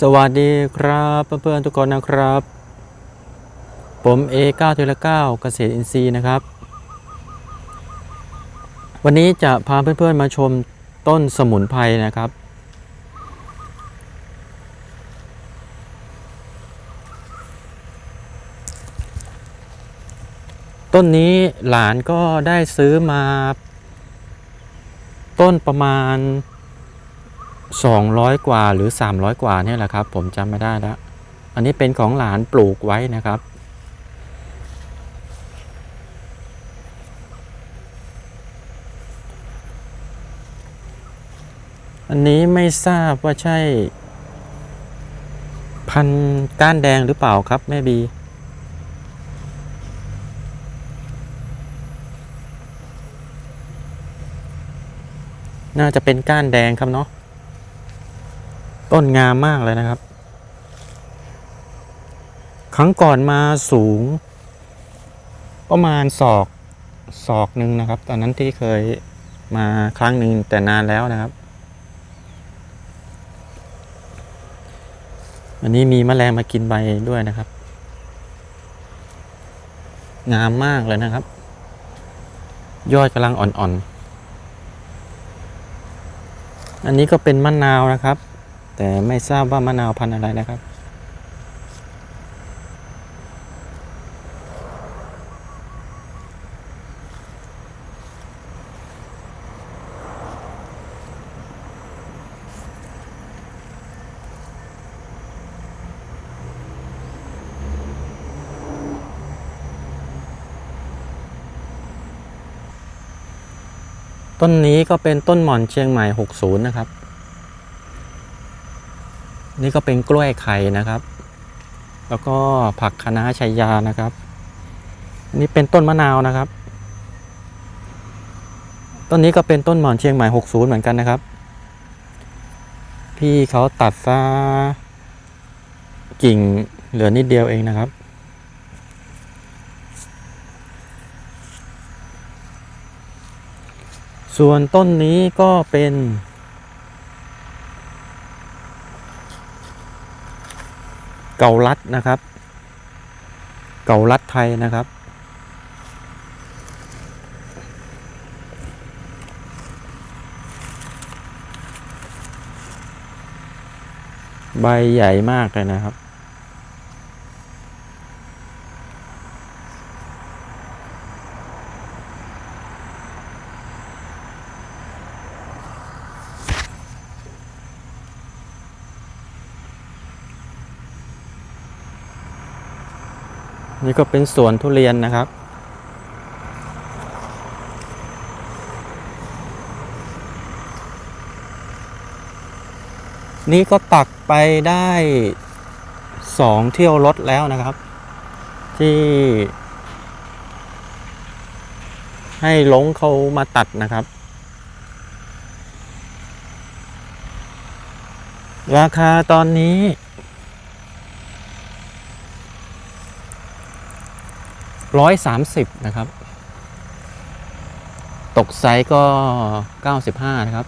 สวัสดีครับเพื่อนๆทุกคนนะครับ ผมเอ9ทีละ9เกษตรอินทรีย์นะครับ วันนี้จะพาเพื่อนๆมาชมต้นสมุนไพรนะครับ ต้นนี้หลานก็ได้ซื้อมา ต้นประมาณ 200 กว่าหรือ 300 กว่าเนี่ยแหละครับ ผมจำไม่ได้แล้ว อันนี้เป็นของหลานปลูกไว้นะครับ อันนี้ไม่ทราบว่าใช่ พันก้านแดงหรือเปล่าครับ แม่บีน่าจะเป็นก้านแดงครับเนาะ ต้นงามมากเลยนะครับ ครั้งก่อนมาสูง ประมาณศอกศอกหนึ่งนะครับ ตอนนั้นที่เคยมาครั้งหนึ่งแต่นานแล้วนะครับ อันนี้มีแมลงมากินใบด้วยนะครับ งามมากเลยนะครับ ยอดกำลังอ่อนๆ อันนี้ก็เป็นมะนาวนะครับ แต่ไม่ทราบว่ามะนาวพันธุ์อะไรนะครับ ต้นนี้ก็เป็นต้นหม่อนเชียงใหม่ 60 นะครับ นี่ก็เป็นกล้วยไข่นะครับ แล้วก็ผักคะน้าชัยยานะครับ นี่เป็นต้นมะนาวนะครับ ต้นนี้ก็เป็นต้นหมอนเชียงใหม่60 เหมือนกันนะครับ พี่เขาตัดซะกิ่งเหลือนิดเดียวเองนะครับ ส่วนต้นนี้ก็เป็น เกาลัดนะครับ เกาลัดไทยนะครับ ใบใหญ่มากเลยนะครับ นี่ก็เป็นสวนทุเรียนนะครับ นี่ก็ตักไปได้สองเที่ยวรถแล้วนะครับ ที่ ให้ลงเขามาตัดนะครับ ราคาตอนนี้ ร้อยสามสิบนะครับ ตกไซก็เก้าสิบห้านะครับ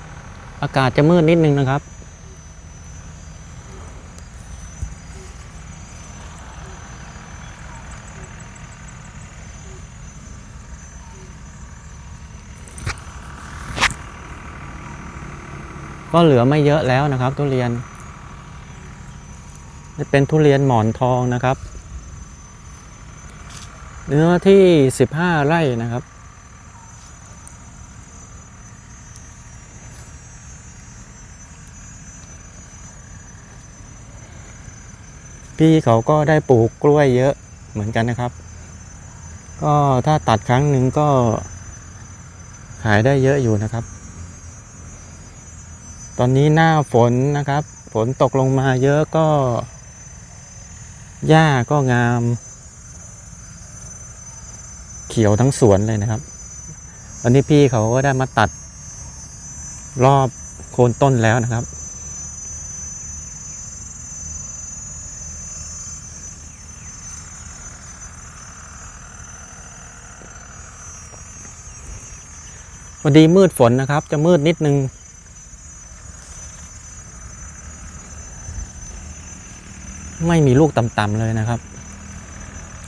อากาศจะมืดนิดนึงนะครับ ก็เหลือไม่เยอะแล้วนะครับ ทุเรียนนี่เป็นทุเรียนหมอนทองนะครับ เนื้อที่ 15 ไร่นะครับ พี่เขาก็ได้ปลูกกล้วยเยอะเหมือนกันนะครับ ก็ถ้าตัดครั้งหนึ่งก็ขายได้เยอะอยู่นะครับ ตอนนี้หน้าฝนนะครับ ฝนตกลงมาเยอะก็ หญ้าก็งาม เขียวทั้งสวนเลยนะครับ วันนี้พี่เขาก็ได้มาตัด รอบโคนต้นแล้วนะครับพอดีมืดฝนนะครับ จะมืดนิดนึงไม่มีลูกต่ำๆเลยนะครับ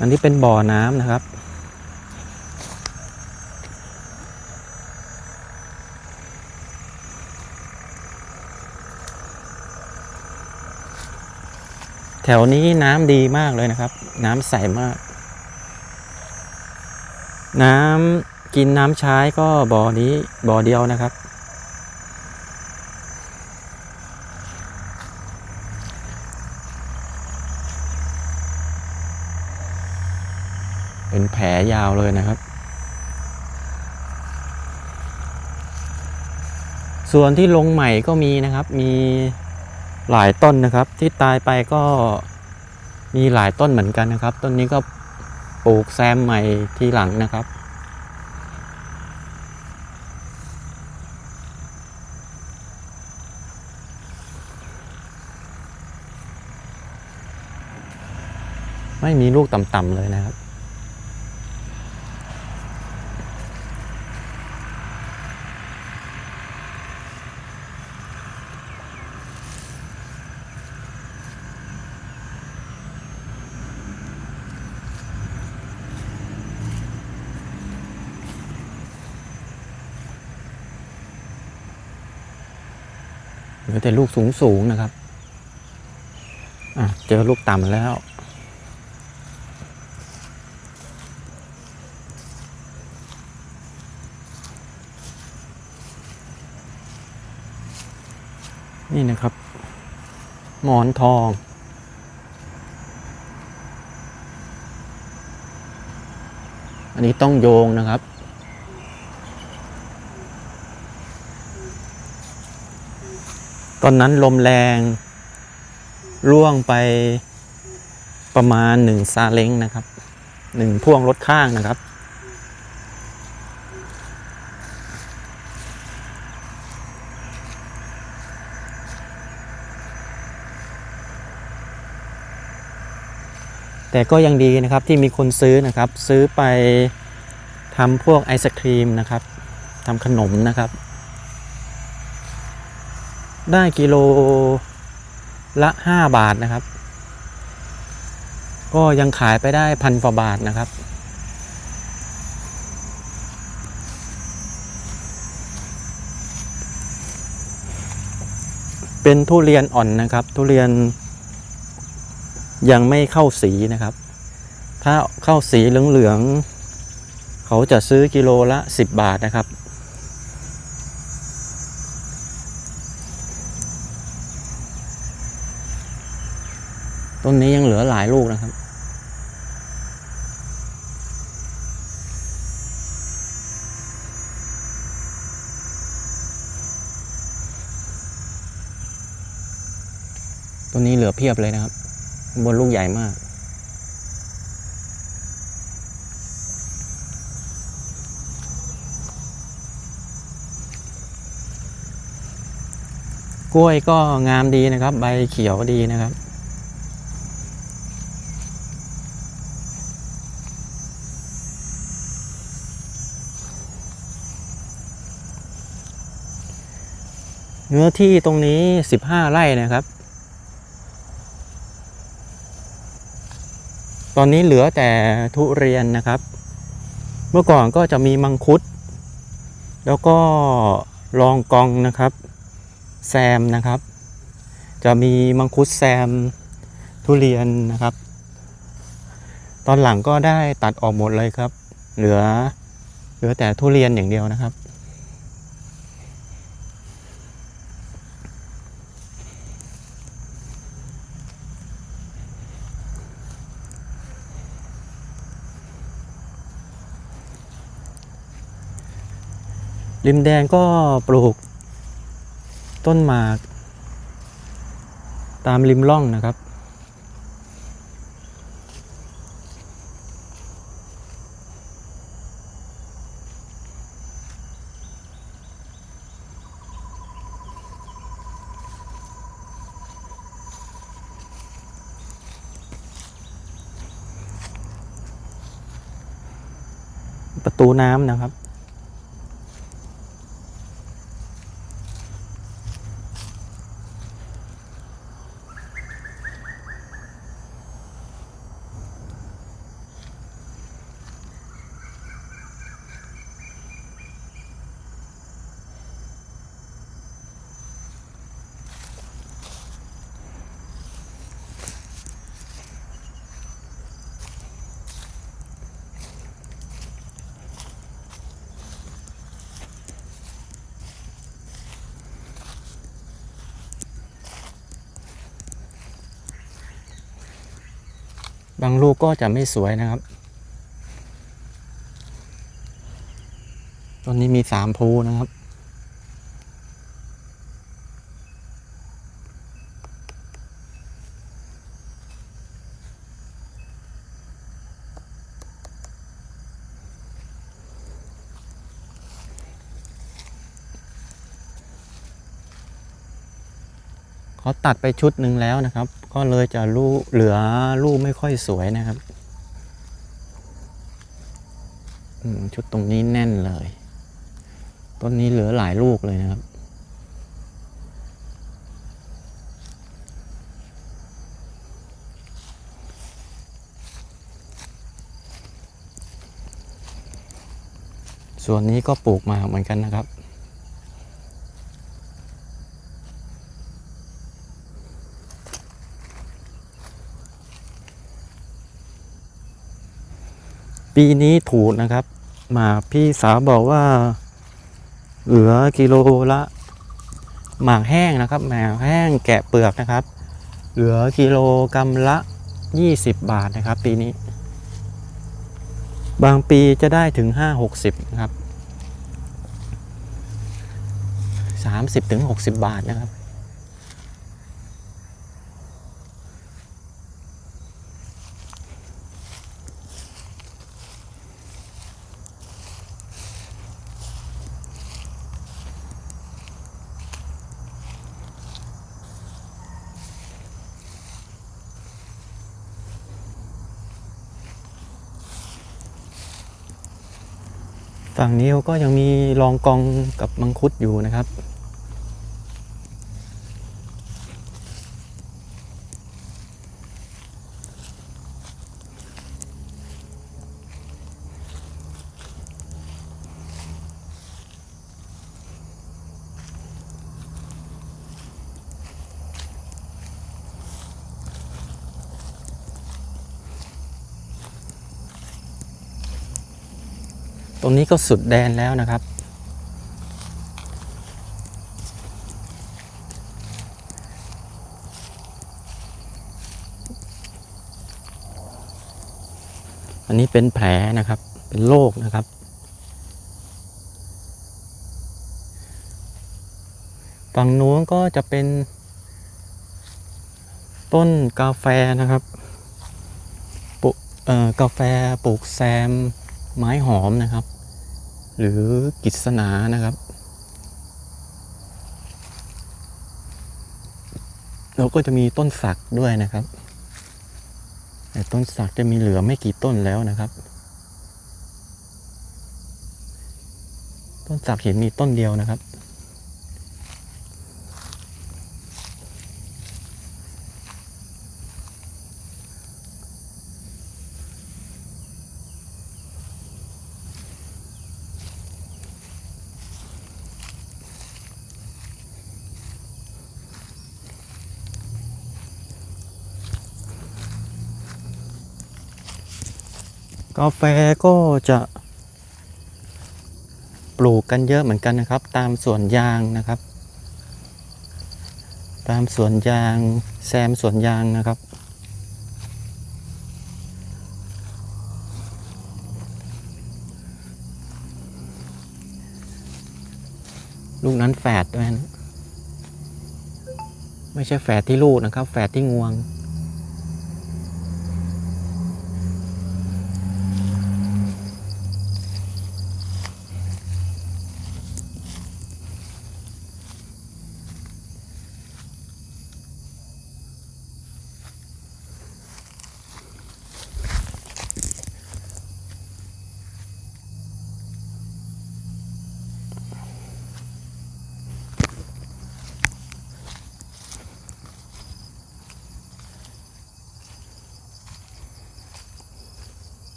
อันนี้เป็นบ่อน้ำนะครับ แถวนี้น้ำดีมากเลยนะครับ น้ำใสมาก น้ำกินน้ำใช้ก็บ่อนี้บ่อเดียวนะครับ เป็นแผลยาวเลยนะครับส่วนที่ลงใหม่ก็มีนะครับ มี หลายต้นนะครับ ที่ตายไปก็มีหลายต้นเหมือนกันนะครับ ต้นนี้ก็ปลูกแซมใหม่ทีหลังนะครับ ไม่มีลูกต่ำๆเลยนะครับ แต่ลูกสูงสูงๆนะครับ อะเจอลูกต่ำแล้ว นี่นะครับ หมอนทองอันนี้ต้องโยงนะครับ อนนั้นลมแรงร่วงไปประมาณหนึ่งซาเล้งนะครับหนึ่งพ่วงรถข้างนะครับ แต่ก็ยังดีนะครับที่มีคนซื้อนะครับ ซื้อไปทำพวกไอศครีมนะครับทำขนมนะครับ ได้กิโลละ5บาทนะครับ ก็ยังขายไปได้พันกว่าบาทนะครับ เป็นทุเรียนอ่อนนะครับ ทุเรียนยังไม่เข้าสีนะครับ ถ้าเข้าสีเหลืองๆเขาจะซื้อกิโลละ 10 บาทนะครับ ต้นนี้ยังเห ลือหลายลูกนะครับต้นนี้เหลือเพียบเลยนะครับ บนลูกใหญ่มาก กล้วยก็งามดีนะครับ ใบเขียวดีนะครับ เนื้อที่ตรงนี้ 15 ไร่นะครับ ตอนนี้เหลือแต่ทุเรียนนะครับ เมื่อก่อนก็จะมีมังคุด แล้วก็รองกองนะครับ แซมนะครับ จะมีมังคุดแซมทุเรียนนะครับ ตอนหลังก็ได้ตัดออกหมดเลยครับ เหลือเหลือแต่ทุเรียนอย่างเดียวนะครับ ริมแดงก็ปลูกต้นหมาก ตามริมร่องนะครับ ประตูน้ำนะครับางลูกก็จะไม่สวยนะครับ ต้นนี้มีสามภูนะครับ เขาตัดไปชุดหนึ่งแล้วนะครับ ก็เลยจะลูกเหลือลูกไม่ค่อยสวยนะครับชุดตรงนี้แน่นเลย ต้นนี้เหลือหลายลูกเลยนะครับ ส่วนนี้ก็ปลูกมาเหมือนกันนะครับ ปีนี้ถูกนะครับหมากพี่สาวบอกว่า เหลือกิโลละหมากแห้งนะครับหมากแห้งแกะเปลือกนะครับ เหลือกิโลกรัมละ 20 บาทนะครับ ปีนี้ บางปีจะได้ถึง 5-60นะครับ30ถึง60 บาทนะครับ ฝั่งนี้ก็ยังมีรองกองกับมังคุดอยู่นะครับ รงนี้ก็สุดแดนแล้วนะครับ อันนี้เป็นแผลนะครับ เป็นโรคนะครับ ฝั่งนู้นก็จะเป็น ต้นกาแฟนะครับกาแฟปลูกแซมไม้หอมนะครับ หรือกิศนานะครับ แล้วก็จะมีต้นสักด้วยนะครับ แต่ต้นสักจะมีเหลือไม่กี่ต้นแล้วนะครับ ต้นสักเห็นมีต้นเดียวนะครับ กาแฟก็จะปลูกกันเยอะเหมือนกันนะครับ ตามสวนยางนะครับ ตามสวนยางแซมสวนยางนะครับลูกนั้นแฝดด้วยนะไม่ใช่แฝดที่ลูกนะครับ แฝดที่งวง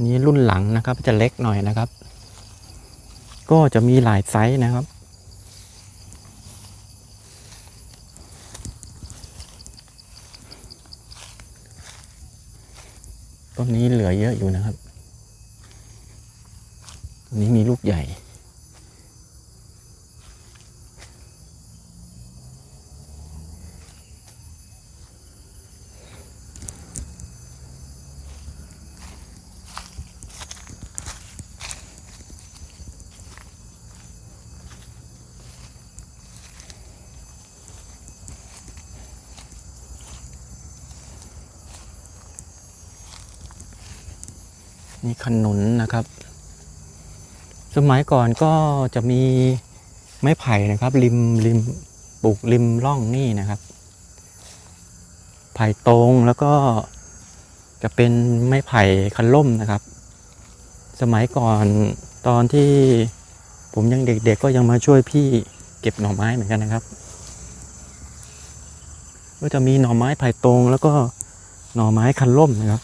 นี้รุ่นหลังนะครับ จะเล็กหน่อยนะครับ ก็จะมีหลายไซส์นะครับ ต้นนี้เหลือเยอะอยู่นะครับต้นนี้มีลูกใหญ่ ต นี่ขนุนนะครับ สมัยก่อนก็จะมีไม้ไผ่นะครับ ริมริมปลูกริมร่องนี่นะครับ ไผ่ตรงแล้วก็จะเป็นไม้ไผ่คันล่มนะครับ สมัยก่อนตอนที่ผมยังเด็กๆก็ยังมาช่วยพี่เก็บหน่อไม้เหมือนกันนะครับ ก็จะมีหน่อไม้ไผ่ตรงแล้วก็หน่อไม้คันล่มนะครับ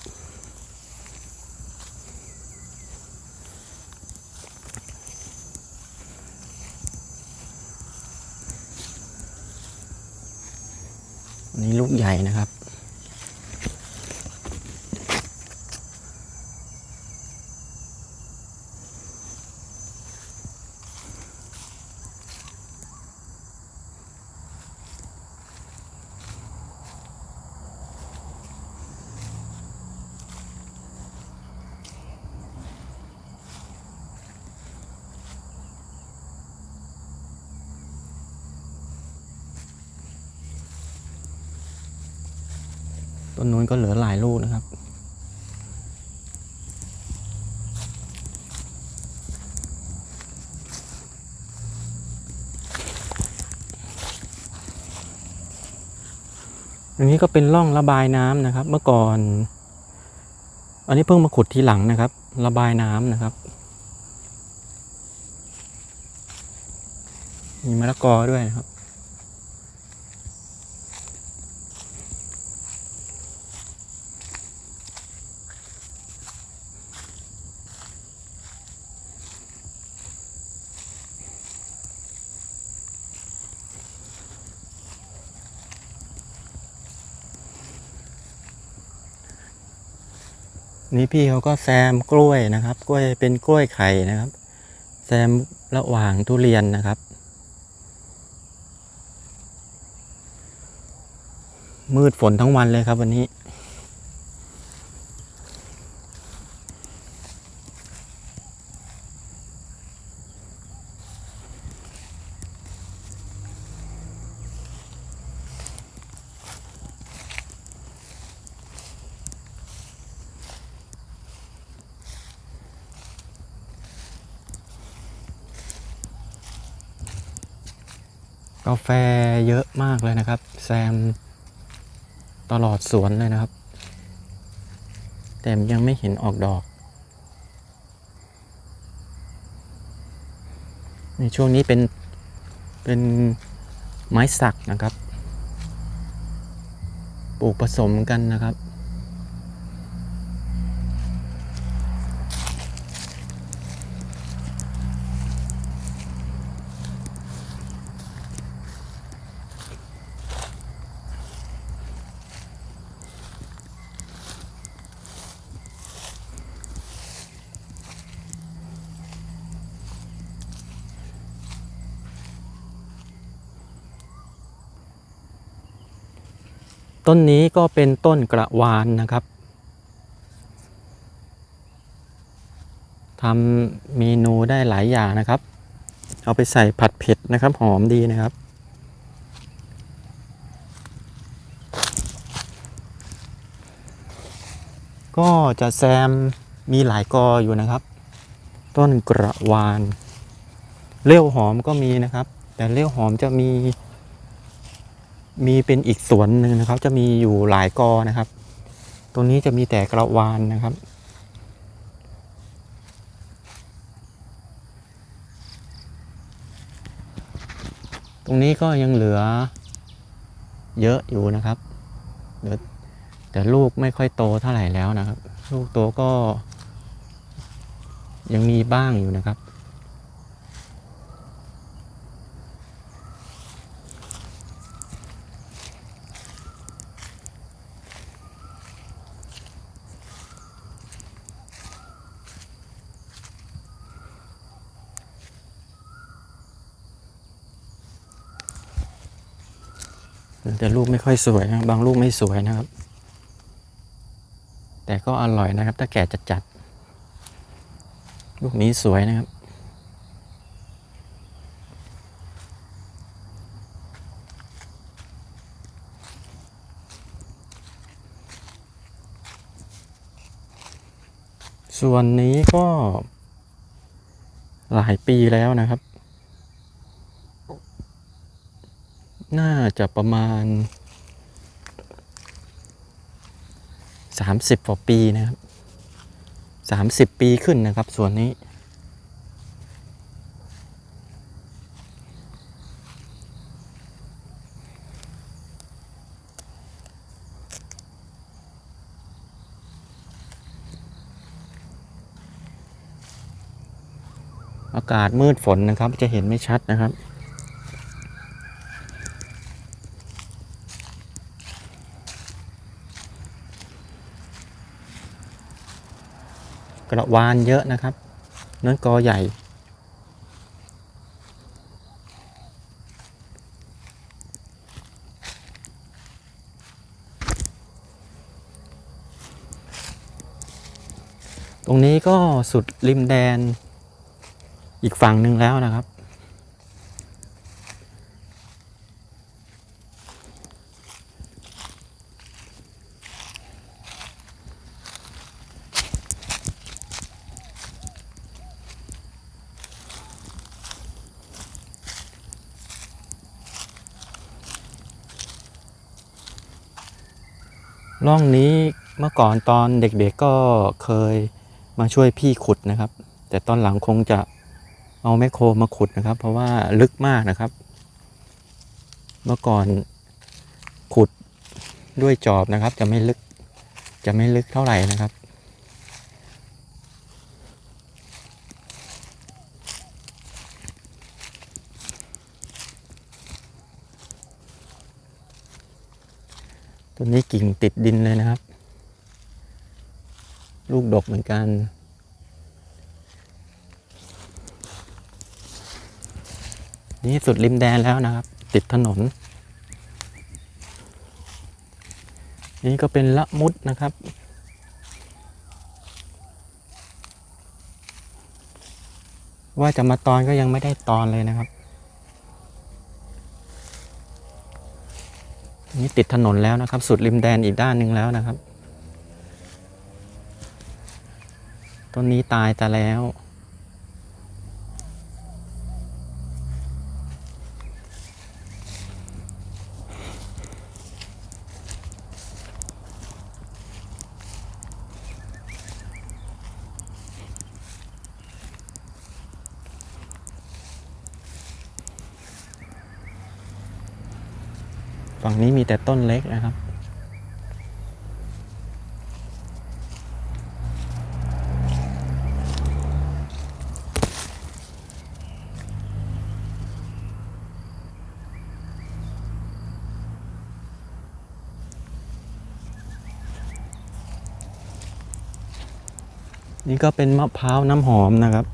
อันนี้ลูกใหญ่นะครับ ต้นนู้นก็เหลือหลายลูกนะครับ อันนี้ก็เป็นร่องระบายน้ำนะครับ เมื่อก่อน อันนี้เพิ่งมาขุดทีหลังนะครับ ระบายน้ำนะครับ มีมะละกอด้วยนะครับ นี้พี่เขาก็แซมกล้วยนะครับ กล้วยเป็นกล้วยไข่นะครับ แซมระหว่างทุเรียนนะครับ มืดฝนทั้งวันเลยครับวันนี้ กาแฟเยอะมากเลยนะครับ แซมตลอดสวนเลยนะครับ แต่ยังไม่เห็นออกดอก ในช่วงนี้เป็นเป็นไม้สักนะครับ ปลูกผสมกันนะครับ ต้นนี้ก็เป็นต้นกระวานนะครับทำเมนูได้หลายอย่างนะครับ เอาไปใส่ผัดเผ็ดนะครับ หอมดีนะครับ ก็จะแซมมีหลายกออยู่นะครับ ต้นกระวานเลี้ยวหอมก็มีนะครับ แต่เลี้ยวหอมจะมี มีเป็นอีกสวนหนึ่งนะครับ จะมีอยู่หลายกอนะครับ ตรงนี้จะมีแต่กระวานนะครับ ตรงนี้ก็ยังเหลือเยอะอยู่นะครับเหลือแต่ลูกไม่ค่อยโตเท่าไหร่แล้วนะครับ ลูกโตก็ยังมีบ้างอยู่นะครับ แต่ลูกไม่ค่อยสวยนะบางลูกไม่สวยนะครับ แต่ก็อร่อยนะครับ ถ้าแก่จัดจัดๆลูกนี้สวยนะครับ ส่วนนี้ก็หลายปีแล้วนะครับ น่าจะประมาณ 30กว่าปีนะครับ 30 ปีขึ้นนะครับส่วนนี้ อากาศมืดฝนนะครับ จะเห็นไม่ชัดนะครับ ระวานเยอะนะครับนั่นกอใหญ่ ตรงนี้ก็สุดริมแดนอีกฝั่งหนึ่งแล้วนะครับ ร่องนี้เมื่อก่อนตอนเด็กๆก็เคยมาช่วยพี่ขุดนะครับ แต่ตอนหลังคงจะเอาแมคโครมาขุดนะครับ เพราะว่าลึกมากนะครับ เมื่อก่อนขุดด้วยจอบนะครับ จะไม่ลึกจะไม่ลึกเท่าไหร่นะครับ ต้นนี้กิ่งติดดินเลยนะครับ ลูกดกเหมือนกัน นี่สุดริมแดนแล้วนะครับ ติดถนน นี่ก็เป็นละมุดนะครับว่าจะมาตอนก็ยังไม่ได้ตอนเลยนะครับ นี่ติดถนนแล้วนะครับ สุดริมแดนอีกด้านหนึ่งแล้วนะครับ ต้นนี้ตายแต่แล้ว ฝั่งนี้มีแต่ต้นเล็กนะครับ นี่ก็เป็นมะพร้าวน้ำหอมนะครับ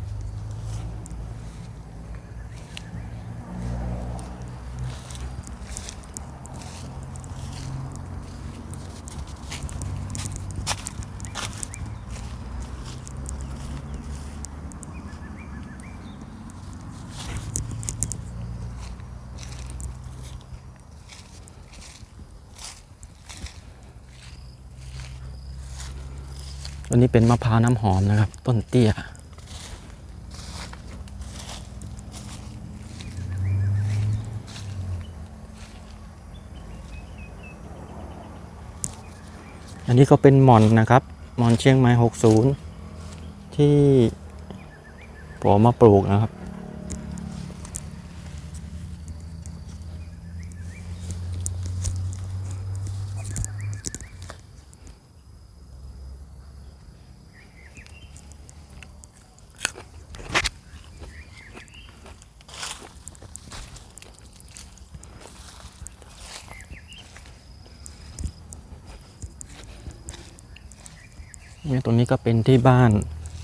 อันนี้เป็นมะพร้าวน้ำหอมนะครับ ต้นเตี้ย อันนี้ก็เป็นหม่อนนะครับ หม่อนเชียงใหม่ 60 ที่ผมมาปลูกนะครับ เนี่ยตรงนี้ก็เป็นที่บ้าน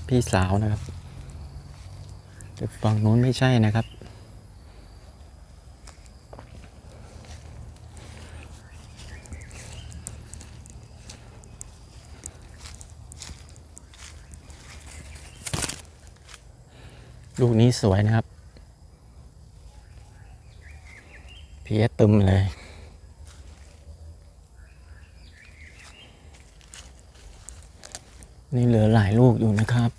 พี่สาวนะครับแต่ฝั่งนู้นไม่ใช่นะครับ ลูกนี้สวยนะครับ เพียตึมเลย น นี่เหลือหลายลูกอยู่นะครับ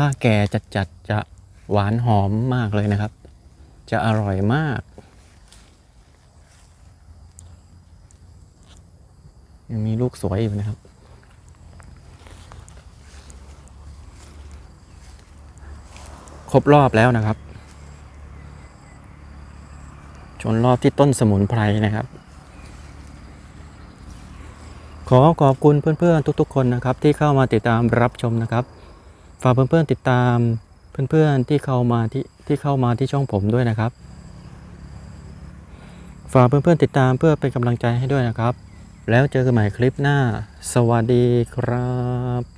ถ้าแก่จัดๆจะหวานหอมมากเลยนะครับ จะอร่อยมากยังมีลูกสวยอยู่นะครับ ครบรอบแล้วนะครับ ชนรอบที่ต้นสมุนไพรนะครับ ขอขอบคุณเพื่อนๆทุกๆคนนะครับ ที่เข้ามาติดตามรับชมนะครับ ฝากเพื่อนๆติดตามเพื่อนๆที่เข้ามาที่ที่เข้ามาที่ช่องผมด้วยนะครับ ฝากเพื่อนๆติดตามเพื่อเป็นกำลังใจให้ด้วยนะครับ แล้วเจอกันใหม่คลิปหน้า สวัสดีครับ